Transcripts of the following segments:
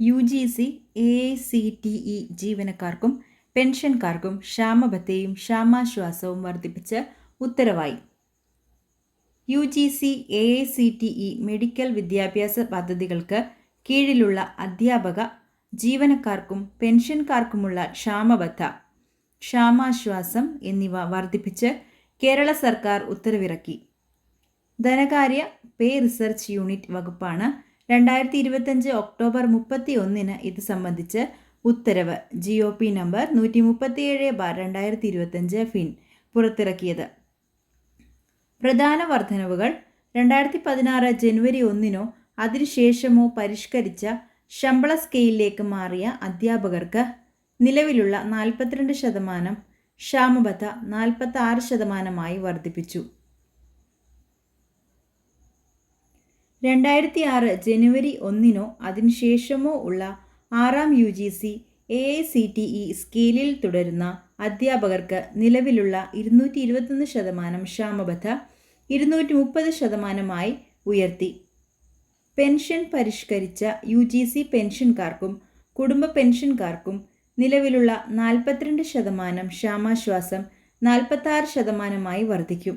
U G C A C T E ജീവനക്കാർക്കും പെൻഷൻകാർക്കും ക്ഷാമബത്തയും ക്ഷാമാശ്വാസവും വർദ്ധിപ്പിച്ച് ഉത്തരവായി. U G C A C T E medical വിദ്യാഭ്യാസ പദ്ധതികൾക്ക് കീഴിലുള്ള അധ്യാപക ജീവനക്കാർക്കും പെൻഷൻകാർക്കുമുള്ള ക്ഷാമബത്ത ക്ഷാമാശ്വാസം എന്നിവ വർദ്ധിപ്പിച്ച് കേരള സർക്കാർ ഉത്തരവിറക്കി. ധനകാര്യ പേ റിസർച്ച് യൂണിറ്റ് വകുപ്പാണ് രണ്ടായിരത്തി ഇരുപത്തഞ്ച് ഒക്ടോബർ മുപ്പത്തി ഒന്നിന് ഇത് സംബന്ധിച്ച് ഉത്തരവ്. ജി ഒ പി നമ്പർ നൂറ്റി മുപ്പത്തിയേഴ് ബാർ രണ്ടായിരത്തി ഇരുപത്തഞ്ച് ഫിൻ. പുറത്തിറക്കിയത്. പ്രധാന വർധനവുകൾ രണ്ടായിരത്തി പതിനാറ് ജനുവരി ഒന്നിനോ അതിനുശേഷമോ പരിഷ്കരിച്ച ശമ്പള സ്കെയിലിലേക്ക് മാറിയ അധ്യാപകർക്ക് നിലവിലുള്ള നാൽപ്പത്തിരണ്ട് ശതമാനം ക്ഷാമബത്ത നാൽപ്പത്തി ആറ് ശതമാനമായി വർദ്ധിപ്പിച്ചു. രണ്ടായിരത്തി ആറ് ജനുവരി ഒന്നിനോ അതിനുശേഷമോ ഉള്ള ആറാം U G C A I C T E സ്കെയിലിൽ തുടരുന്ന അധ്യാപകർക്ക് നിലവിലുള്ള ഇരുന്നൂറ്റി ഇരുപത്തൊന്ന് ശതമാനം ക്ഷാമബദ്ധ ഇരുന്നൂറ്റി മുപ്പത് ശതമാനമായി ഉയർത്തി. പെൻഷൻ പരിഷ്കരിച്ച യു ജി സി പെൻഷൻകാർക്കും കുടുംബ പെൻഷൻകാർക്കും നിലവിലുള്ള നാൽപ്പത്തിരണ്ട് ശതമാനം ക്ഷാമാശ്വാസം നാൽപ്പത്താറ് ശതമാനമായി വർദ്ധിക്കും.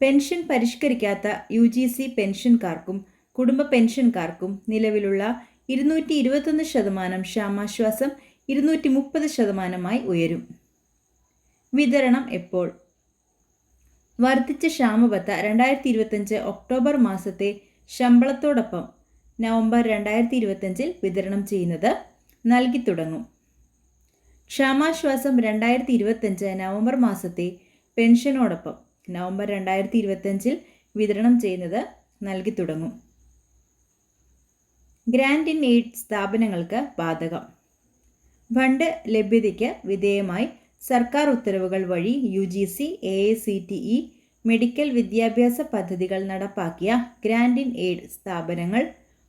പെൻഷൻ പരിഷ്കരിക്കാത്ത യു ജി സി പെൻഷൻകാർക്കും കുടുംബ പെൻഷൻകാർക്കും നിലവിലുള്ള ഇരുന്നൂറ്റി ഇരുപത്തൊന്ന് ശതമാനം ക്ഷാമാശ്വാസം ഇരുന്നൂറ്റി മുപ്പത് ശതമാനമായി ഉയരും. വിതരണം എപ്പോൾ? വർദ്ധിച്ച ക്ഷാമബത്ത രണ്ടായിരത്തി ഇരുപത്തഞ്ച് ഒക്ടോബർ മാസത്തെ ശമ്പളത്തോടൊപ്പം നവംബർ രണ്ടായിരത്തി ഇരുപത്തഞ്ചിൽ വിതരണം ചെയ്യുന്നത് നൽകി തുടങ്ങും. ക്ഷാമാശ്വാസം രണ്ടായിരത്തി ഇരുപത്തഞ്ച് നവംബർ മാസത്തെ പെൻഷനോടൊപ്പം നവംബർ രണ്ടായിരത്തി ഇരുപത്തഞ്ചിൽ വിതരണം ചെയ്യുന്നത് നൽകി തുടങ്ങും. ഗ്രാൻഡ് ഇൻ എയ്ഡ് സ്ഥാപനങ്ങൾക്ക് ബാധകം. ഫണ്ട് ലഭ്യതയ്ക്ക് വിധേയമായി സർക്കാർ ഉത്തരവുകൾ വഴി U G C A I C T E medical വിദ്യാഭ്യാസ പദ്ധതികൾ നടപ്പാക്കിയ ഗ്രാൻഡ് ഇൻ എയ്ഡ് സ്ഥാപനങ്ങൾ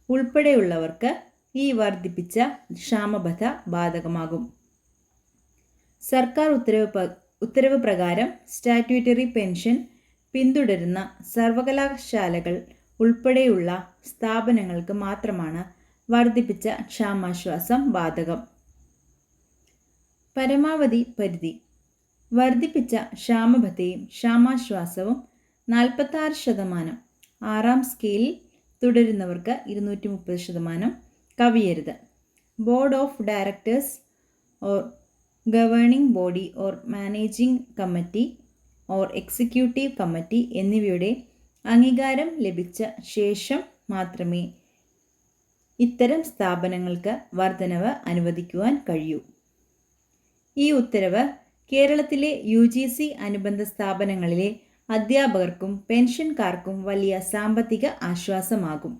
ഉൾപ്പെടെയുള്ളവർക്ക് ഈ വർദ്ധിപ്പിച്ച ക്ഷാമബദ്ധ ബാധകമാകും. സർക്കാർ ഉത്തരവ് ഉത്തരവ് പ്രകാരം സ്റ്റാറ്റ്യൂട്ടറി പെൻഷൻ പിന്തുടരുന്ന സർവകലാശാലകൾ ഉൾപ്പെടെയുള്ള സ്ഥാപനങ്ങൾക്ക് മാത്രമാണ് വർദ്ധിപ്പിച്ച ക്ഷാമാശ്വാസം ബാധകം. പരമാവധി പരിധി. വർദ്ധിപ്പിച്ച ക്ഷാമഭത്തയും ക്ഷാമാശ്വാസവും നാൽപ്പത്താറ് ശതമാനം. ആറാം സ്കെയിലിൽ തുടരുന്നവർക്ക് ഇരുന്നൂറ്റി മുപ്പത് ശതമാനം കവിയരുത്. Board of directors or governing body or managing committee or executive committee എന്നിവയുടെ അംഗീകാരം ലഭിച്ച ശേഷം മാത്രമേ ഇത്തരം സ്ഥാപനങ്ങൾക്ക് വർധനവ് അനുവദിക്കുവാൻ കഴിയൂ. ഈ ഉത്തരവ് കേരളത്തിലെ യു ജി സി അനുബന്ധ സ്ഥാപനങ്ങളിലെ അധ്യാപകർക്കും പെൻഷൻകാർക്കും വലിയ സാമ്പത്തിക ആശ്വാസമാകും.